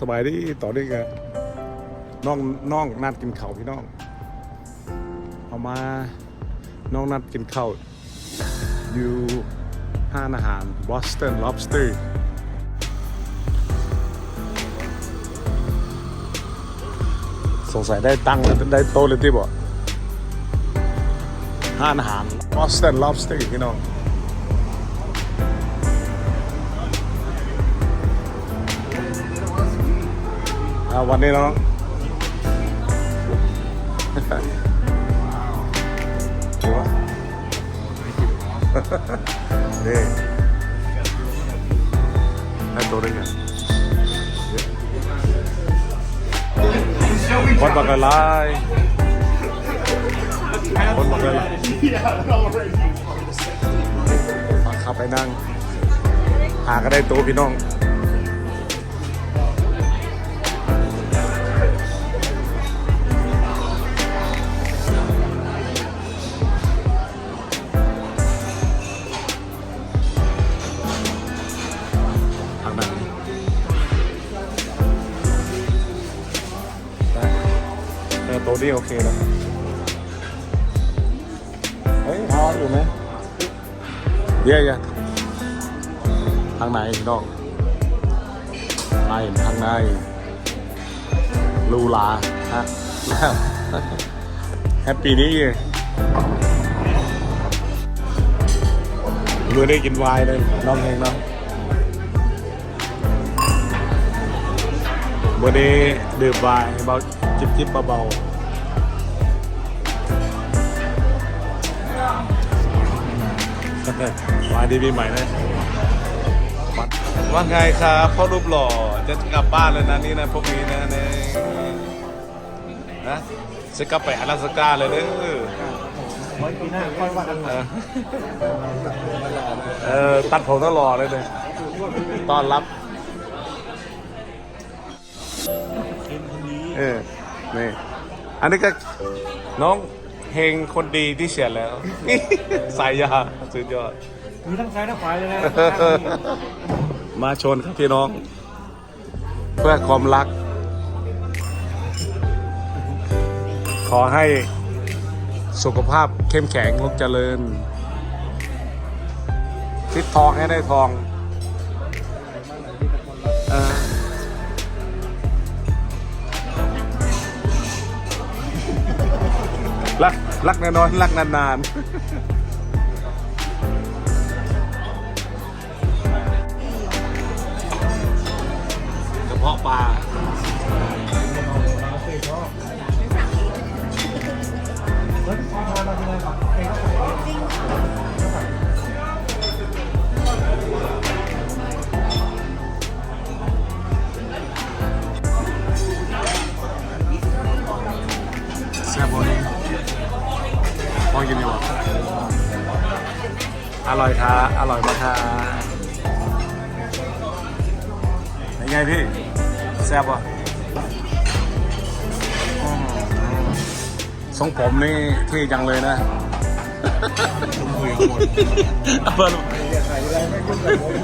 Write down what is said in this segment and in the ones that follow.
สบายดีต่อด้วยกันน้องน้องนัดกินข้าวพี่น้องเอามาน้องนัดกินข้าวอยู่ห้านอาหาร Boston Lobster สงสัยได้ตังค์ได้โตเลยที่บอกห้านอาหาร Boston Lobster พี่น้อง อ่าวันนี้น้องหัวนี่ให้ตัวได้ไงคนบักละลายคนบักละลายมาขับไปนั่ง หาก็ได้ตัวพี่น้อง บี้โอเคแล้วเฮ้ยเอาอยู่ไหมเยี่ยยทางไหนพี่น้องในทางในลูลาฮะแล้วแฮปปี้นี้มือได้กินไวน์เลยน้องเองเนาะวันนี้ดื่มไวน์เบาจิบจิบเบาๆ วายดีปีใหม่เลยว่าไงครับพ่อรูปหล่อจะกลับบ้านเลยนะนี่นะพวกนี้นะเนี่ยนะจะกลับไปอลาสก้าเลยเด้อไว้ปีหน้าค่อยว่ากันเออตัดผมตลอดเลยเลยต้อนรับเออนี่อันนี้ก็น้อง เฮงคนดีที่เสียแล้ว สายยาสุดยอด มีทั้งซ้ายทั้งขวาเลยนะมาชนครับพี่น้อง เพื่อความรัก ขอให้สุขภาพเข้มแข็งลูกเจริญคิดทองให้ได้ทอง รักแน่นอนรักนานๆกระเพาะปลา อร่อยค่ะอร่อยมากค่ะเป็นไงพี่ แซ่บปะทรงผมนี่ที่จังเลยนะเอร่อะไรไม่ยุ่งกับผม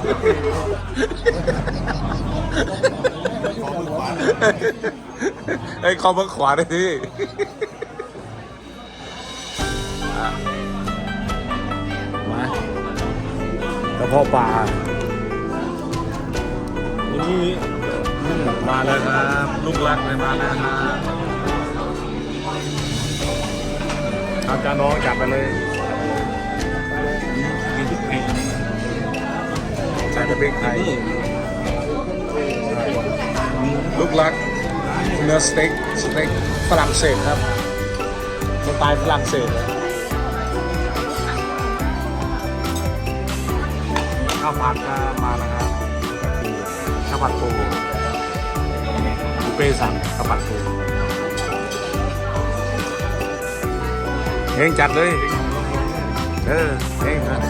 ไอ้คอมือขวาได้ที่ กระเพาะปลานี่มาแล้วครับลูกรักเลยมาแล้วครับอาจารย์น้องจับไปเลยใส่กระเบกไทยลูกรักเนื้อสเต็กสเต็กฝรั่งเศสครับสไตล์ฝรั่งเศสาวผัดก็มาแล้วครับข้าวผัดปูบุฟเฟ่สั่งข้าวผัดปูเองจัดเลย เออเองครับ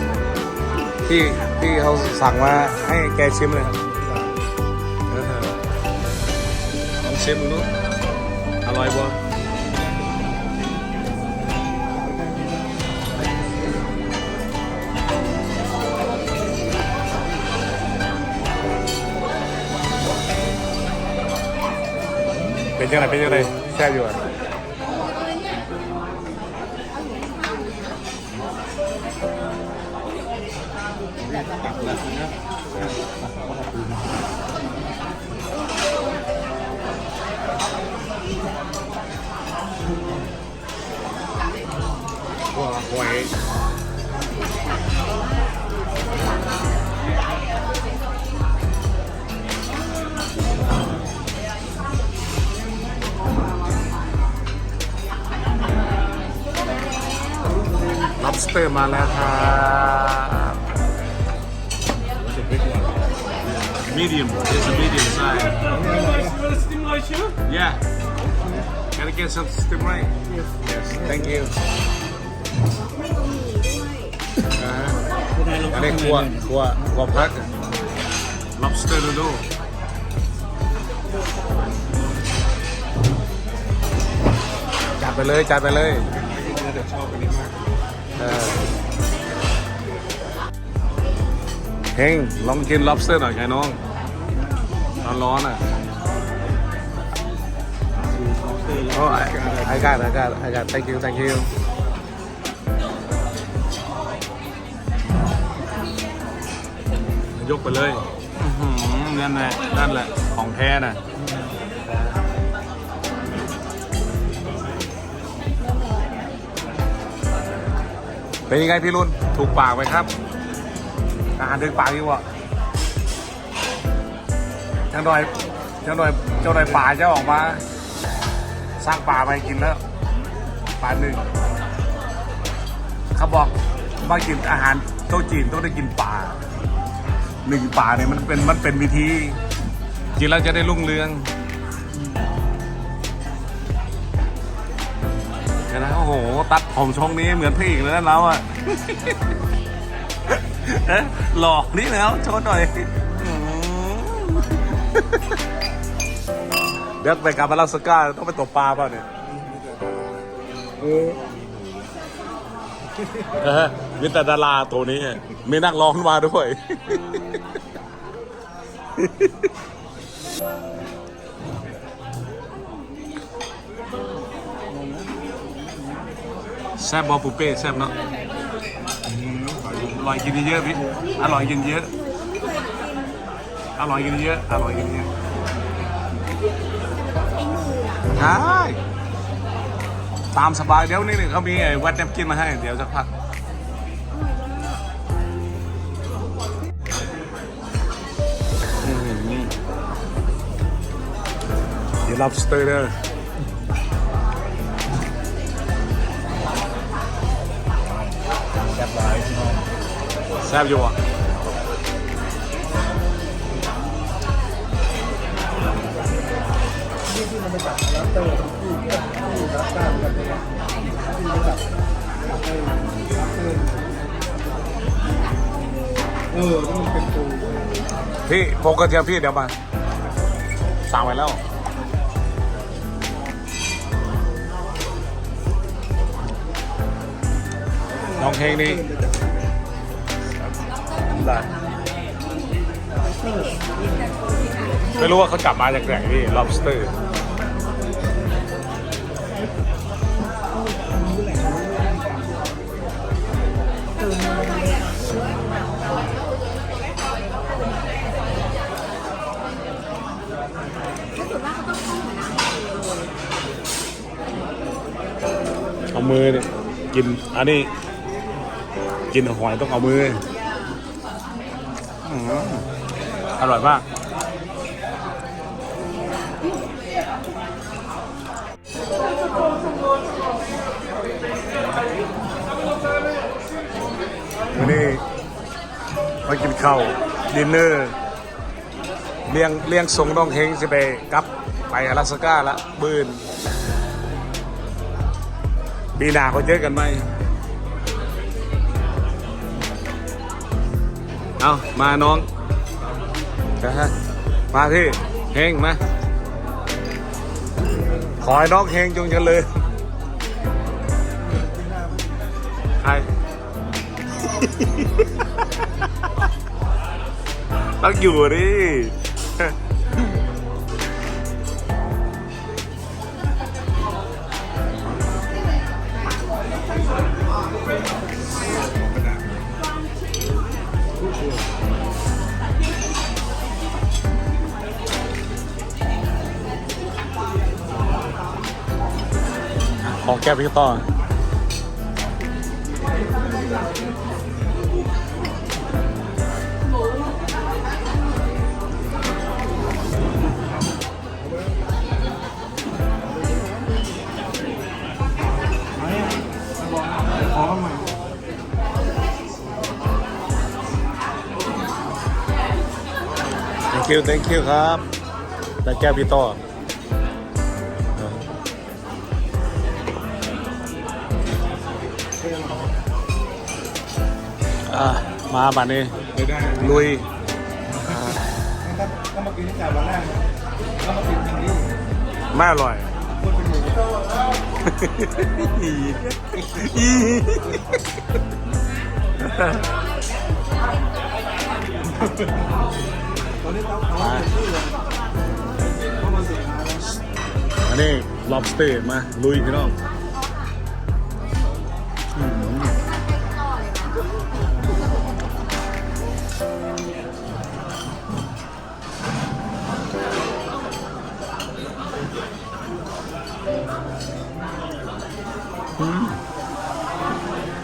ที่ที่เขาสั่งมาให้แกชิมเลยครับเออลองชิมดูอร่อยบ่ เป็นยังไงเป็นยังไงแช่บอยู่อะตักเลยนะหัวหวย lobster มาแล้วครับ medium it's a medium size yeah can I get some steam right yes thank you อ่าอันนี้ครัวครัวครัวพัก lobster noodle จัดไปเลยจัดไปเลยน่าจะชอบอันนี้มาก เฮงลองกิน lobster หน่อยไงน้อง ร้อนร้อนๆอะ โอ้ I I got I got I got thank you thank you ยกไปเลยนั่นแหละนั่นแหละ ของแท้น่ะ เป็นยังไงพี่รุ่นถูกปากไหมครับ อาหารถึงปากอยู่วะเจ้าหน่อยเจ้าหน่อยเจ้าหน่อยป่าจะออกมา สร้างป่ามาให้กินแล้วป่าหนึ่งเขาบอกมากินอาหารโต๊ะจีนต้องได้กินป่าหนึ่งป่าเนี่ยมันเป็นมันเป็นวิธีกินแล้วจะได้รุ่งเรือง นไหมโอ้โห ตัดผมช่องนี้เหมือนพี่อีกเลยนะเราอะเอ๊ะหลอกนี่แล้วโชว์หน่อย เดี๋ยวไปกลับมาลาสก้าต้องไปตกปลาเปล่าเนี่ยเออมีแต่ดาราตัวนี้ มีนักร้องมาด้วย แซ่บบอปูเป้แซ่บเนาะอร่อยกินเยอะพี่อร่อยกินเยอะอร่อยกินเยอะอร่อยกินเยอะใช่ตามสบายเดี๋ยวนี่เขามีไอ้วัดแนบกินมาให้เดี๋ยวสักพักเดี๋ยว lobster เด้อ ซ่บหลายแซ่บอยู่อะที่ที่มันไปจับลัสเตอร์ที่ที่ที่ลัสเตอร์กันเลยที่ไปจับลัสเตอร์ลัสเตอร์เออนี่มันเป็นปูพี่โปกกระเทียมพี่เดี๋ยวมาสั่งไว้แล้ว น้องเพลงนี้ไม่รู้ว่าเขาจับมาจากไหนพี่ lobster เอามือเนี่ยกินอันนี้ กินหอยต้องเอามืออร่อยมากวันนี้มากินข้าวดินเนอร์เลี้ยงเลี้ยงส่งน้องเฮงจะไปกลับไปอลาสก้าละบืนปีหน้าเขาเจอกันไหม เอามาน้องนะฮะมาที่เฮงมา ขอให้น้องเฮงจงเจริญใครต้องอยู่ดิ ของแก้วพี่ต่อมาเนี่ยมาบอกขอมาใหม่ thank you ครับได้แก้วพี่ต่อ มาบัดนี้ได้ลุยถ้าถ้ามากินตั้งแต่วันแรกนะถ้ามากินทางนี้ไม่อร่อยพูดเป็นหมูอีอีตอนนี้เขาเขาเป็นชื่อเลยเขามาเสียงานแล้วอันนี้ lobster มาลุยพี่น้อง อืม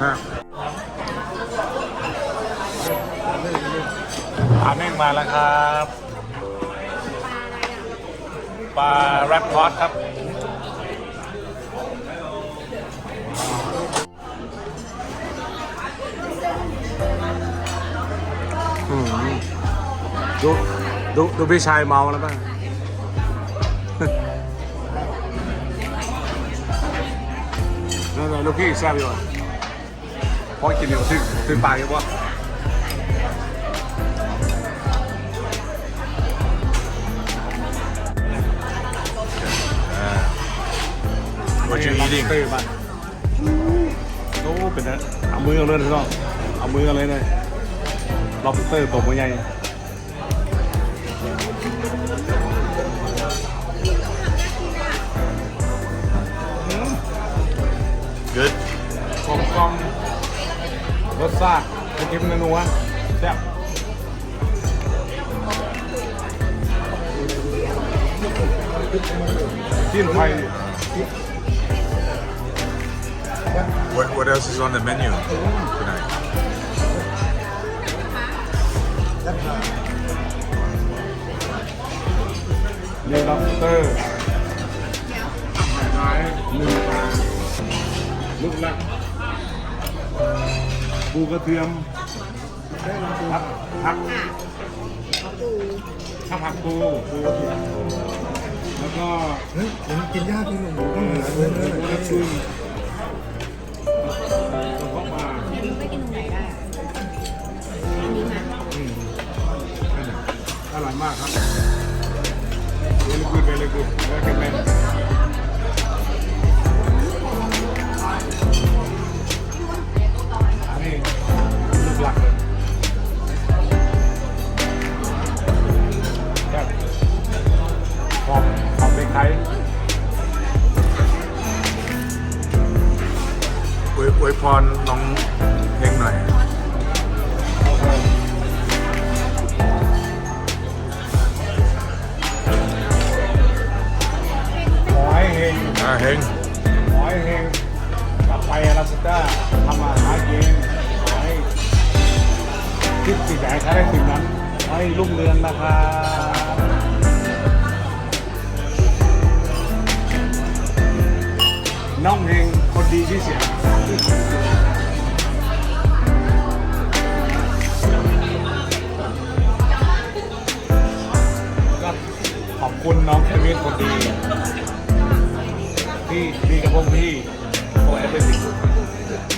ฮะปลาแม่งมาแล้วครับปลาแรปพอตครับ อืมดูดูดูพี่ชายเมาแล้วบ้าง นั่นแหละลูกพี่แซ่บอยู่อะพอกินเดียวถึงถึงปากยังวะว่าจะอีดิ้งโอ้เป็นนะเอามือกันเลยพี่น้องเอามือกันเลยเลยล็อบสเตอร์ตัวใหญ่ Good. กลมกลอมรสชาติเป็นกิมนัวแซ่บทีมไทย What, what else is on the menu tonight? เ ลูกลักปูกระเทียมผักผักข้าวผักปูปูกระเทียมแล้วก็เฮ้ยผมกินยากที่หนูต้องหาเนื้อเนื้อหน่อยกครัระบชุยแล้วก็ปลาไม่กินตรงไหนได้อะอันนี้นะอร่อยมากครับเวลกูดเวลกูดแล้วก็เป็นอัน วยอวยพรน้องเฮงหน่อยขอให้เฮงอ่าเฮงขอให้เฮงกลับไปอลาสก้าทำมาหากินขอให้คิดสิ่งใดถ้าได้สิ่งนั้นขอให้รุ่งเรืองนะครับน้องเฮง คนดีชื่อเสียงก็ขอบคุณน้องเควินคนดี ที่ดีกับพวกพี่โอ้เป็นสิ่ง